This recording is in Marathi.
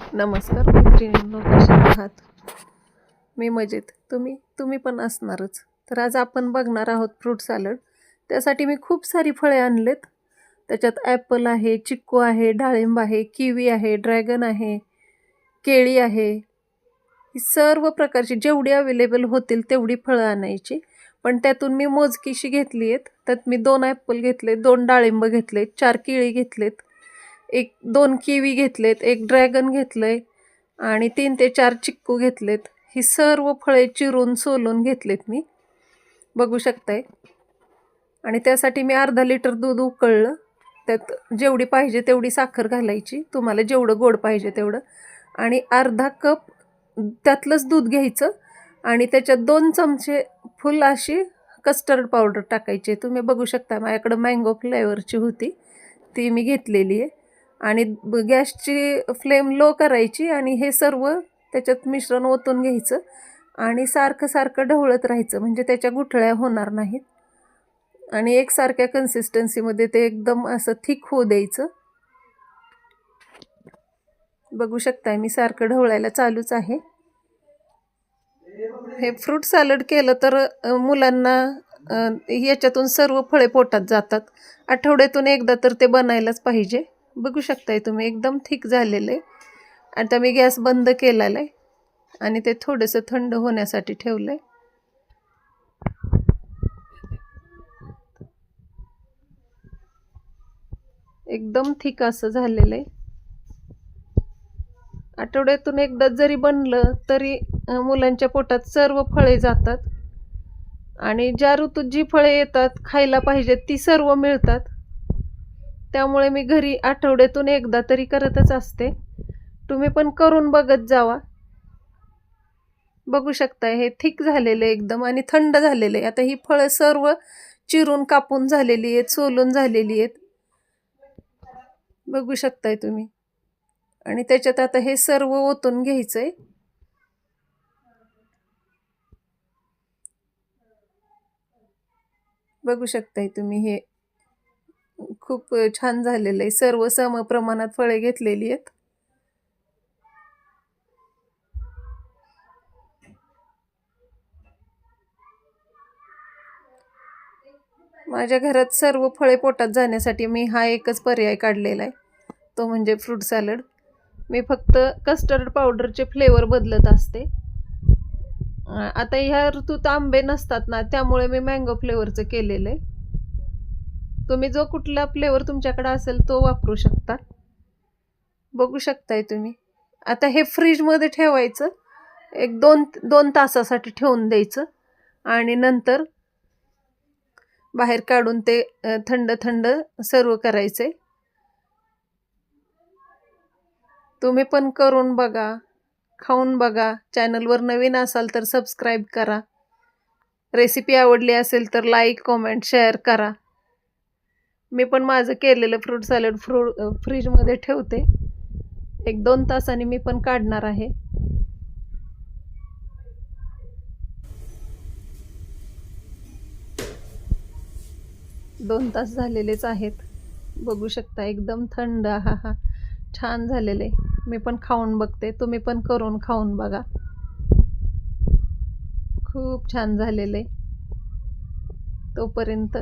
नमस्कार मैत्रिणींनो कशा आहात? मी मजेत. तुम्ही? तुम्ही पण असणारच. तर आज आपण बघणार आहोत फ्रूट सॅलड. त्यासाठी मी खूप सारी फळे आणलेत. त्याच्यात ॲपल आहे चिक्कू आहे डाळिंब आहे किवी आहे ड्रॅगन आहे केळी आहे. ही सर्व प्रकारची जेवढी अवेलेबल होतील तेवढी फळं आणायची. पण त्यातून मी मोजकीशी घेतली आहेत. त्यात मी दोन ॲपल घेतले दोन डाळिंब घेतले चार केळी घेतलेत. एक दोन किवी घेतलेत एक ड्रॅगन घेतलंय आणि तीन ते चार चिक्कू घेतलेत. ही सर्व फळे चिरून सोलून घेतलेत मी. बघू शकताय. आणि त्यासाठी मी अर्धा लिटर दूध उकळलं. त्यात जेवढी पाहिजे तेवढी साखर घालायची. तुम्हाला जेवढं गोड पाहिजे तेवढं. आणि अर्धा कप त्यातलंच दूध घ्यायचं. आणि त्याच्यात दोन चमचे फुल अशी कस्टर्ड पावडर टाकायची. तुम्ही बघू शकता माझ्याकडं मँगो फ्लेवरची होती. ती मी घेतलेली आहे. आणि ब- गॅसची फ्लेम लो करायची आणि हे सर्व त्याच्यात मिश्रण ओतून घ्यायचं आणि सारखं सारखं ढवळत राहायचं म्हणजे त्याच्या गुठळ्या होणार नाहीत. आणि एकसारख्या कन्सिस्टन्सीमध्ये ते एकदम असं थिक होऊ द्यायचं. बघू शकताय मी सारखं ढवळायला चालूच आहे. हे फ्रूट सॅलड केलं तर मुलांना याच्यातून सर्व फळे पोटात जातात. आठवड्यातून एकदा तर ते बनायलाच पाहिजे. बघू शकताय तुम्ही एकदम थिक झालेलं आहे आता मी गॅस बंद केलेला आहे आणि ते थोडंसं थंड होण्यासाठी ठेवलं आहे एकदम थिक असं झालेलं आहे आठवड्यातून एकदा जरी बनलं तरी मुलांच्या पोटात सर्व फळे जातात. आणि ज्या ऋतूत जी फळे येतात खायला पाहिजेत ती सर्व मिळतात. त्यामुळे मी घरी आठवड्यातून एकदा तरी करतच असते. तुम्ही पण करून बघत जावा. बघू शकताय हे थिक झालेलं आहे एकदम आणि थंड झालेलं आहे. आता ही फळं सर्व चिरून कापून झालेली आहेत सोलून झालेली आहेत. बघू शकताय तुम्ही. आणि त्याच्यात आता हे सर्व ओतून घ्यायचं आहे बघू शकताय तुम्ही हे खूप छान झालेलं आहे. सर्व सम प्रमाणात फळे घेतलेली आहेत. माझ्या घरात सर्व फळे पोटात जाण्यासाठी मी हा एकच पर्याय काढलेला आहे. तो म्हणजे फ्रूट सॅलड. मी फक्त कस्टर्ड पावडरचे फ्लेवर बदलत असते. आता ह्या ऋतूत आंबे नसतात ना त्यामुळे मी मँगो फ्लेवरचं केलेलं आहे. तुम्ही जो कुठला फ्लेवर तुमच्याकडे असेल तो वापरू शकता. बघू शकताय तुम्ही. आता हे फ्रीजमध्ये ठेवायचं. एक दोन दोन तासासाठी ठेवून द्यायचं. आणि नंतर बाहेर काढून ते थंड थंड सर्व करायचे तुम्ही पण करून बघा. खाऊन बघा. चॅनलवर नवीन असाल तर सबस्क्राईब करा. रेसिपी आवडली असेल तर लाईक कॉमेंट शेअर करा. मी पण माझं केलेलं फ्रूट सॅलड फ्रू फ्रीजमध्ये ठेवते. एक दोन तासांनी मी पण काढणार आहे. दोन तास झालेलेच आहेत. बघू शकता एकदम थंड. हा हा. छान झालेले. मी पण खाऊन बघते. तुम्ही पण करून खाऊन बघा. खूप छान झालेले. तोपर्यंत